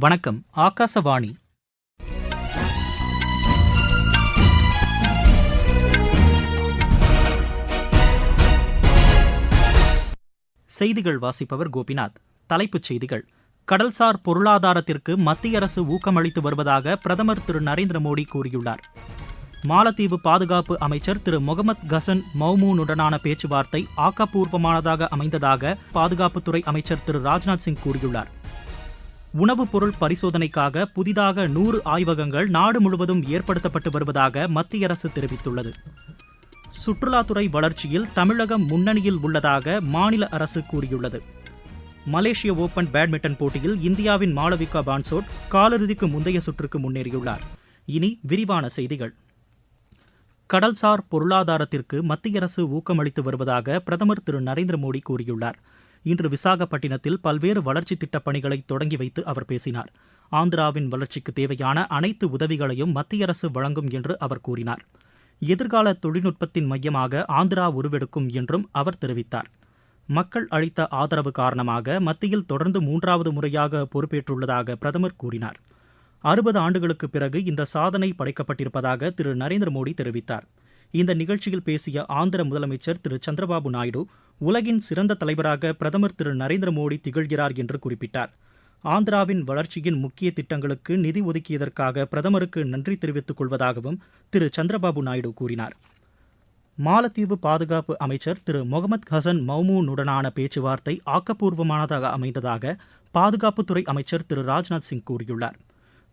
வணக்கம் ஆகாசவாணி. செய்திகள் வாசிப்பவர் கோபிநாத். தலைப்புச் செய்திகள். கடல்சார் பொருளாதாரத்திற்கு மத்திய அரசு ஊக்கமளித்து வருவதாக பிரதமர் திரு நரேந்திர மோடி கூறியுள்ளார். மாலத்தீவு பாதுகாப்பு அமைச்சர் திரு முகமது கசன் மௌமூனுடனான பேச்சுவார்த்தை ஆக்கப்பூர்வமானதாக அமைந்ததாக பாதுகாப்புத்துறை அமைச்சர் திரு ராஜ்நாத் சிங் கூறியுள்ளார். உணவுப் பொருள் பரிசோதனைக்காக புதிதாக நூறு ஆய்வகங்கள் நாடு முழுவதும் ஏற்படுத்தப்பட்டு வருவதாக மத்திய அரசு தெரிவித்துள்ளது. சுற்றுலாத்துறை வளர்ச்சியில் தமிழகம் முன்னணியில் உள்ளதாக மாநில அரசு கூறியுள்ளது. மலேசிய ஓபன் பேட்மிண்டன் போட்டியில் இந்தியாவின் மாளவிகா பான்சோட் காலிறுதிக்கு முந்தைய சுற்றுக்கு முன்னேறியுள்ளார். இனி விரிவான செய்திகள். கடல்சார் பொருளாதாரத்திற்கு மத்திய அரசு ஊக்கமளித்து வருவதாக பிரதமர் திரு நரேந்திர மோடி கூறியுள்ளார். இன்று விசாகப்பட்டினத்தில் பல்வேறு வளர்ச்சித் திட்டப் பணிகளை தொடங்கி வைத்து அவர் பேசினார். ஆந்திராவின் வளர்ச்சிக்கு தேவையான அனைத்து உதவிகளையும் மத்திய அரசு வழங்கும் என்று அவர் கூறினார். எதிர்கால தொழில்நுட்பத்தின் மையமாக ஆந்திரா உருவெடுக்கும் என்றும் அவர் தெரிவித்தார். மக்கள் அளித்த ஆதரவு காரணமாக மத்தியில் தொடர்ந்து மூன்றாவது முறையாக பொறுப்பேற்றுள்ளதாக பிரதமர் கூறினார். அறுபது ஆண்டுகளுக்கு பிறகு இந்த சாதனை படைக்கப்பட்டிருப்பதாக திரு நரேந்திர மோடி தெரிவித்தார். இந்த நிகழ்ச்சியில் பேசிய ஆந்திர முதலமைச்சர் திரு. சந்திரபாபு நாயுடு உலகின் சிறந்த தலைவராக பிரதமர் திரு. நரேந்திர மோடி திகழ்கிறார் என்று குறிப்பிட்டார். ஆந்திராவின் வளர்ச்சியின் முக்கிய திட்டங்களுக்கு நிதி ஒதுக்கியதற்காக பிரதமருக்கு நன்றி தெரிவித்துக் கொள்வதாகவும் திரு. சந்திரபாபு நாயுடு கூறினார். மாலத்தீவு பாதுகாப்பு அமைச்சர் திரு. முகமது ஹசன் மௌமூனுடனான பேச்சுவார்த்தை ஆக்கப்பூர்வமானதாக அமைந்ததாக பாதுகாப்புத்துறை அமைச்சர் திரு. ராஜ்நாத் சிங் கூறியுள்ளார்.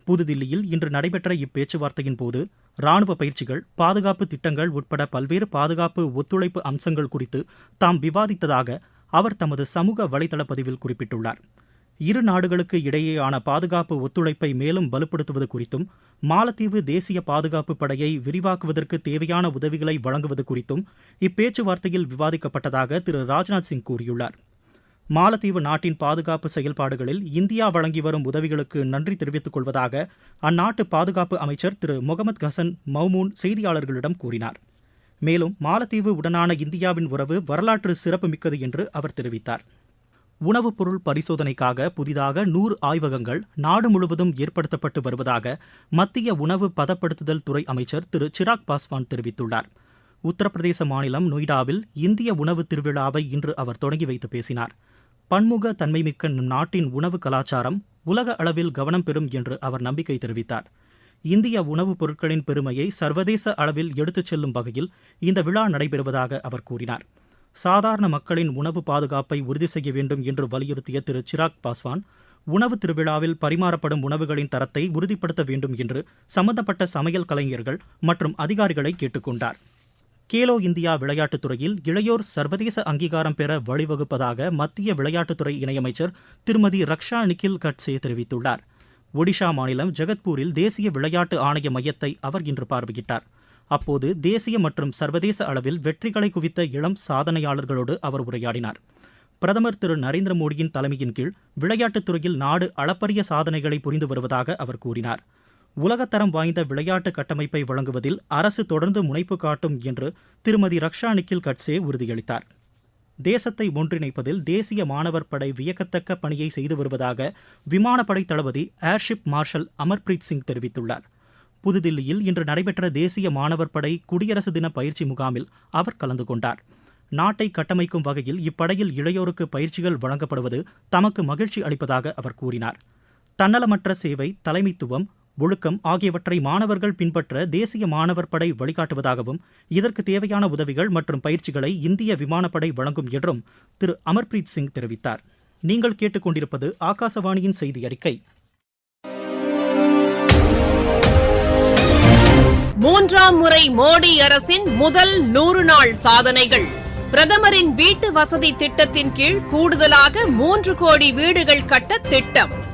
புதுதில்லியில் இன்று நடைபெற்ற இப்பேச்சுவார்த்தையின் போது ராணுவ பயிற்சிகள் பாதுகாப்பு திட்டங்கள் உட்பட பல்வேறு பாதுகாப்பு ஒத்துழைப்பு அம்சங்கள் குறித்து தாம் விவாதித்ததாக அவர் தமது சமூக வலைதள பதிவில் குறிப்பிட்டுள்ளார். இரு நாடுகளுக்கு இடையேயான பாதுகாப்பு ஒத்துழைப்பை மேலும் வலுப்படுத்துவது குறித்தும் மாலத்தீவு தேசிய பாதுகாப்பு படையை விரிவாக்குவதற்கு தேவையான உதவிகளை வழங்குவது குறித்தும் இப்பேச்சுவார்த்தையில் விவாதிக்கப்பட்டதாக திரு ராஜ்நாத் சிங் கூறியுள்ளார். மாலத்தீவு நாட்டின் பாதுகாப்பு செயல்பாடுகளில் இந்தியா வழங்கி வரும் உதவிகளுக்கு நன்றி தெரிவித்துக் கொள்வதாக அந்நாட்டு பாதுகாப்பு அமைச்சர் திரு முகமது ஹசன் மௌமூன் செய்தியாளர்களிடம் கூறினார். மேலும் மாலத்தீவு உடனான இந்தியாவின் உறவு வரலாற்று சிறப்புமிக்கது என்று அவர் தெரிவித்தார். உணவுப் பொருள் பரிசோதனைக்காக புதிதாக நூறு ஆய்வகங்கள் நாடு முழுவதும் ஏற்படுத்தப்பட்டு வருவதாக மத்திய உணவு பதப்படுத்துதல் துறை அமைச்சர் திரு சிராக் பாஸ்வான் தெரிவித்துள்ளார். உத்தரப்பிரதேச மாநிலம் நொய்டாவில் இந்திய உணவு திருவிழாவை இன்று அவர் தொடங்கி வைத்து பேசினார். பன்முக தன்மைமிக்க நம் நாட்டின் உணவு கலாச்சாரம் உலக அளவில் கவனம் பெறும் என்று அவர் நம்பிக்கை தெரிவித்தார். இந்திய உணவுப் பொருட்களின் பெருமையை சர்வதேச அளவில் எடுத்துச் செல்லும் வகையில் இந்த விழா நடைபெறுவதாக அவர் கூறினார். சாதாரண மக்களின் உணவு பாதுகாப்பை உறுதி செய்ய வேண்டும் என்று வலியுறுத்திய திரு சிராக் பாஸ்வான் உணவு திருவிழாவில் பரிமாறப்படும் உணவுகளின் தரத்தை உறுதிப்படுத்த வேண்டும் என்று சம்பந்தப்பட்ட சமையல் கலைஞர்கள் மற்றும் அதிகாரிகளை கேட்டுக்கொண்டார் கேலோ இந்தியா விளையாட்டுத் துறையில் இளையோர் சர்வதேச அங்கீகாரம் பெற வழிவகுப்பதாக மத்திய விளையாட்டுத்துறை இணையமைச்சர் திருமதி ரக்ஷா நிக்கில் கட்சே தெரிவித்துள்ளார். ஒடிஷா மாநிலம் ஜெகத்பூரில் தேசிய விளையாட்டு ஆணைய மையத்தை அவர் இன்று பார்வையிட்டார். அப்போது தேசிய மற்றும் சர்வதேச அளவில் வெற்றிகளை குவித்த இளம் சாதனையாளர்களோடு அவர் உரையாடினார். பிரதமர் திரு நரேந்திர மோடியின் தலைமையின் கீழ் விளையாட்டுத் துறையில் நாடு அளப்பரிய சாதனைகளை புரிந்து வருவதாக அவர் கூறினார். உலகத்தரம் வாய்ந்த விளையாட்டு கட்டமைப்பை வழங்குவதில் அரசு தொடர்ந்து முனைப்பு காட்டும் என்று திருமதி ரக்ஷா நிக்கில் கட்சே உறுதியளித்தார். தேசத்தை ஒன்றிணைப்பதில் தேசிய மாணவர் படை வியக்கத்தக்க பணியை செய்து வருவதாக விமானப்படை தளபதி air chief marshal Amarpreet Singh தெரிவித்துள்ளார். புதுதில்லியில் இன்று நடைபெற்ற தேசிய மாணவர் படை குடியரசு தின பயிற்சி முகாமில் அவர் கலந்து கொண்டார். நாட்டை கட்டமைக்கும் வகையில் இப்படையில் இளையோருக்கு பயிற்சிகள் வழங்கப்படுவது தமக்கு மகிழ்ச்சி அளிப்பதாக அவர் கூறினார். தன்னலமற்ற சேவை தலைமைத்துவம் ஒழுக்கம் ஆகியவற்றை மாணவர்கள் பின்பற்ற தேசிய மாணவர் படை வழிகாட்டுவதாகவும் இதற்கு தேவையான உதவிகள் மற்றும் பயிற்சிகளை இந்திய விமானப்படை வழங்கும் என்றும் திரு. அமர்பிரீத் சிங் தெரிவித்தார். நீங்கள் கேட்டுக்கொண்டிருப்பது ஆகாசவாணியின் செய்தி அறிக்கை. மூன்றாம் முறை மோடி அரசின் முதல் நூறு நாள் சாதனைகள். பிரதமரின் வீட்டு வசதி திட்டத்தின் கீழ் கூடுதலாக மூன்று கோடி வீடுகள் கட்ட திட்டம்.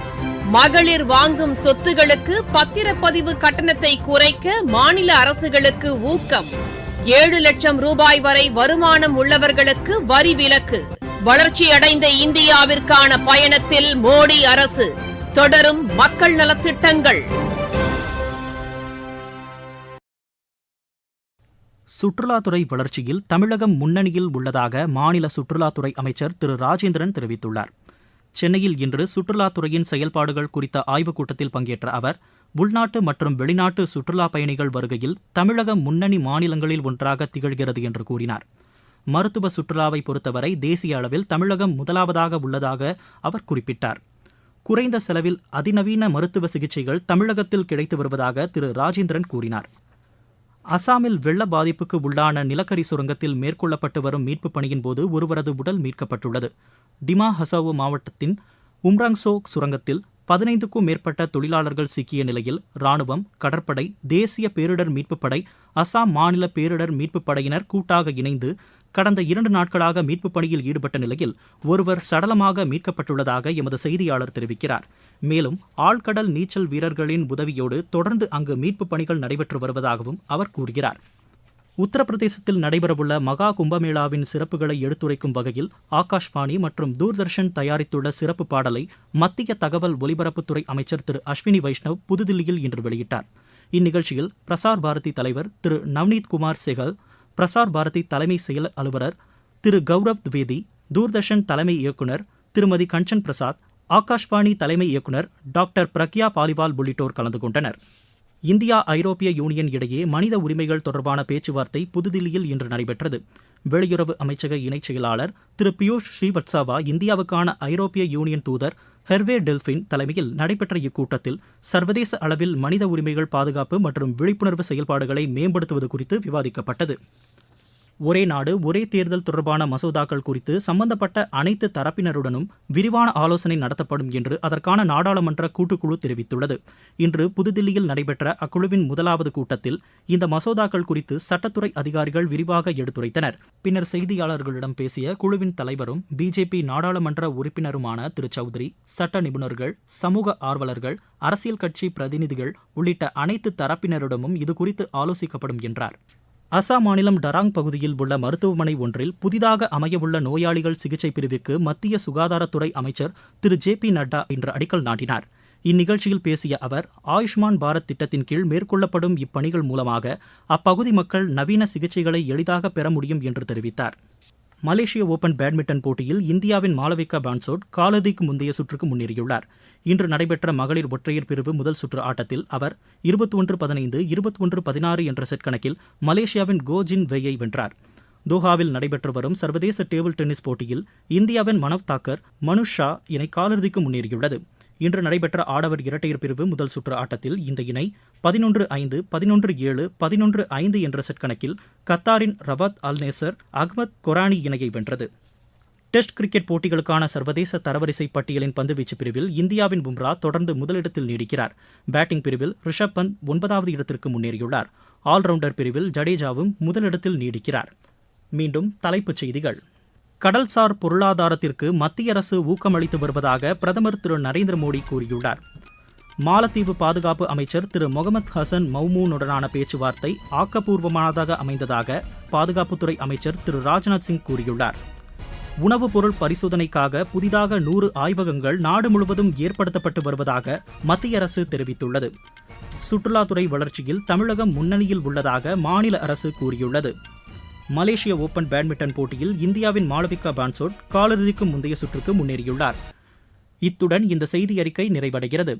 மகளிர் வாங்கும் சொத்துகளுக்கு பத்திரப்பதிவு கட்டணத்தை குறைக்க மாநில அரசுகளுக்கு ஊக்கம். ஏழு லட்சம் ரூபாய் வரை வருமானம் உள்ளவர்களுக்கு வரி விலக்கு. வளர்ச்சியடைந்த இந்தியாவிற்கான பயணத்தில் மோடி அரசு. தொடரும் மக்கள் நலத்திட்டங்கள். சுற்றுலாத்துறை வளர்ச்சியில் தமிழகம் முன்னணியில் உள்ளதாக மாநில சுற்றுலாத்துறை அமைச்சர் திரு. ராஜேந்திரன் தெரிவித்துள்ளார். சென்னையில் இன்று சுற்றுலாத்துறையின் செயல்பாடுகள் குறித்த ஆய்வுக் கூட்டத்தில் பங்கேற்ற அவர் உள்நாட்டு மற்றும் வெளிநாட்டு சுற்றுலா பயணிகள் வருகையில் தமிழகம் முன்னணி மாநிலங்களில் ஒன்றாக திகழ்கிறது என்று கூறினார். மருத்துவ சுற்றுலாவை பொறுத்தவரை தேசிய அளவில் தமிழகம் முதலாவதாக உள்ளதாக அவர் குறிப்பிட்டார். குறைந்த செலவில் அதிநவீன மருத்துவ சிகிச்சைகள் தமிழகத்தில் கிடைத்து வருவதாக திரு. ராஜேந்திரன் கூறினார். அசாமில் வெள்ள பாதிப்புக்கு உள்ளான நிலக்கரி சுரங்கத்தில் மேற்கொள்ளப்பட்டு வரும் மீட்புப் பணியின் போது ஒருவரது உடல் மீட்கப்பட்டுள்ளது. டிமா ஹசாவோ மாவட்டத்தின் உம்ராங்சோ சுரங்கத்தில் பதினைந்துக்கும் மேற்பட்ட தொழிலாளர்கள் சிக்கிய நிலையில் ராணுவம் கடற்படை தேசிய பேரிடர் மீட்புப் படை அசாம் மாநில பேரிடர் மீட்புப் படையினர் கூட்டாக இணைந்து கடந்த இரண்டு நாட்களாக மீட்புப் பணியில் ஈடுபட்ட நிலையில் ஒருவர் சடலமாக மீட்கப்பட்டுள்ளதாக எமது செய்தியாளர் தெரிவிக்கிறார். மேலும் ஆழ்கடல் நீச்சல் வீரர்களின் உதவியோடு தொடர்ந்து அங்கு மீட்புப் பணிகள் நடைபெற்று வருவதாகவும் அவர் கூறுகிறார். உத்தரப்பிரதேசத்தில் நடைபெறவுள்ள மகா கும்பமேளாவின் சிறப்புகளை எடுத்துரைக்கும் வகையில் ஆகாஷ்வாணி மற்றும் தூர்தர்ஷன் தயாரித்துள்ள சிறப்பு பாடலை மத்திய தகவல் ஒலிபரப்புத்துறை அமைச்சர் திரு அஸ்வினி வைஷ்ணவ் புதுதில்லியில் இன்று வெளியிட்டார். இந்நிகழ்ச்சியில் பிரசார் பாரதி தலைவர் திரு நவ்னீத் குமார் செகல் பிரசார் பாரதி தலைமை செயல் அலுவலர் திரு கௌரவ் திவேதி தூர்தர்ஷன் தலைமை இயக்குனர் திருமதி கஞ்சன் பிரசாத் ஆகாஷ்வாணி தலைமை இயக்குனர் டாக்டர் பிரக்யா பாலிவால் உள்ளிட்டோர் கலந்து கொண்டனர். இந்தியா ஐரோப்பிய யூனியன் இடையே மனித உரிமைகள் தொடர்பான பேச்சுவார்த்தை புதுதில்லியில் இன்று நடைபெற்றது. வெளியுறவு அமைச்சக இணைச் செயலாளர் திரு பியூஷ் ஸ்ரீவத்சவா இந்தியாவுக்கான ஐரோப்பிய யூனியன் தூதர் ஹெர்வே டெல்பின் தலைமையில் நடைபெற்ற இக்கூட்டத்தில் சர்வதேச அளவில் மனித உரிமைகள் பாதுகாப்பு மற்றும் விழிப்புணர்வு செயல்பாடுகளை மேம்படுத்துவது குறித்து விவாதிக்கப்பட்டது. ஒரே நாடு ஒரே தேர்தல் தொடர்பான மசோதாக்கள் குறித்து சம்பந்தப்பட்ட அனைத்து தரப்பினருடனும் விரிவான ஆலோசனை நடத்தப்படும் என்று அதற்கான நாடாளுமன்ற கூட்டுக்குழு தெரிவித்துள்ளது. இன்று புதுதில்லியில் நடைபெற்ற அக்குழுவின் முதலாவது கூட்டத்தில் இந்த மசோதாக்கள் குறித்து சட்டத்துறை அதிகாரிகள் விரிவாக எடுத்துரைத்தனர். பின்னர் செய்தியாளர்களிடம் பேசிய குழுவின் தலைவரும் பிஜேபி நாடாளுமன்ற உறுப்பினருமான திரு. சௌத்ரி சட்ட நிபுணர்கள் சமூக ஆர்வலர்கள் அரசியல் கட்சி பிரதிநிதிகள் உள்ளிட்ட அனைத்து தரப்பினரிடமும் இதுகுறித்து ஆலோசிக்கப்படும் என்றார். அசாம் மாநிலம் டராங் பகுதியில் உள்ள மருத்துவமனை ஒன்றில் புதிதாக அமையவுள்ள நோயாளிகள் சிகிச்சை பிரிவுக்கு மத்திய சுகாதாரத்துறை அமைச்சர் திரு ஜே பி நட்டா இன்று அடிக்கல் நாட்டினார். இந்நிகழ்ச்சியில் பேசிய அவர் ஆயுஷ்மான் பாரத் திட்டத்தின் கீழ் மேற்கொள்ளப்படும் இப்பணிகள் மூலமாக அப்பகுதி மக்கள் நவீன சிகிச்சைகளை எளிதாக பெற முடியும் என்று தெரிவித்தார். மலேசிய ஓபன் பேட்மிண்டன் போட்டியில் இந்தியாவின் மாலவிகா பான்சோட் காலதிக்கு முந்தைய சுற்றுக்கு முன்னேறியுள்ளார். இன்று நடைபெற்ற மகளிர் ஒற்றையர் பிரிவு முதல் சுற்று ஆட்டத்தில் அவர் இருபத்தி ஒன்று பதினைந்து இருபத்தி ஒன்று பதினாறு என்ற செட் கணக்கில் மலேசியாவின் கோஜின் வெய்யை வெயை வென்றார். தோஹாவில் நடைபெற்று வரும் சர்வதேச டேபிள் டென்னிஸ் போட்டியில் இந்தியாவின் மனவ் தாக்கர் மனுஷ் ஷா இணை காலிறுதிக்கு முன்னேறியுள்ளது. இன்று நடைபெற்ற ஆடவர் இரட்டையர் பிரிவு முதல் சுற்று ஆட்டத்தில் இந்த இணை பதினொன்று ஐந்து பதினொன்று ஏழு பதினொன்று ஐந்து என்ற செட் கணக்கில் கத்தாரின் ரவாத் அல்நேசர் அகமத் கொரானி இணையை வென்றது. டெஸ்ட் கிரிக்கெட் போட்டிகளுக்கான சர்வதேச தரவரிசை பட்டியலின் பந்துவீச்சு பிரிவில் இந்தியாவின் பும்ரா தொடர்ந்து முதலிடத்தில் நீடிக்கிறார். பேட்டிங் பிரிவில் ரிஷப் பந்த் ஒன்பதாவது இடத்திற்கு முன்னேறியுள்ளார். ஆல்ரவுண்டர் பிரிவில் ஜடேஜாவும் முதலிடத்தில் நீடிக்கிறார். மீண்டும் தலைப்புச் செய்திகள். கடல்சார் பொருளாதாரத்திற்கு மத்திய அரசு ஊக்கமளித்து வருவதாக பிரதமர் திரு நரேந்திர மோடி கூறியுள்ளார். மாலத்தீவு பாதுகாப்பு அமைச்சர் திரு முகமது ஹசன் மௌமூனுடனான பேச்சுவார்த்தை ஆக்கப்பூர்வமானதாக அமைந்ததாக பாதுகாப்புத்துறை அமைச்சர் திரு ராஜ்நாத் சிங் கூறியுள்ளார். உணவுப் பொருள் பரிசோதனைக்காக புதிதாக நூறு ஆய்வகங்கள் நாடு முழுவதும் ஏற்படுத்தப்பட்டு வருவதாக மத்திய அரசு தெரிவித்துள்ளது. சுற்றுலாத்துறை வளர்ச்சியில் தமிழகம் முன்னணியில் உள்ளதாக மாநில அரசு கூறியுள்ளது. மலேசிய ஓபன் பேட்மிண்டன் போட்டியில் இந்தியாவின் மாளவிகா பான்சோட் காலிறுதிக்கு முந்தைய சுற்றுக்கு முன்னேறியுள்ளார். இத்துடன் இந்த செய்தி அறிக்கை நிறைவடைகிறது.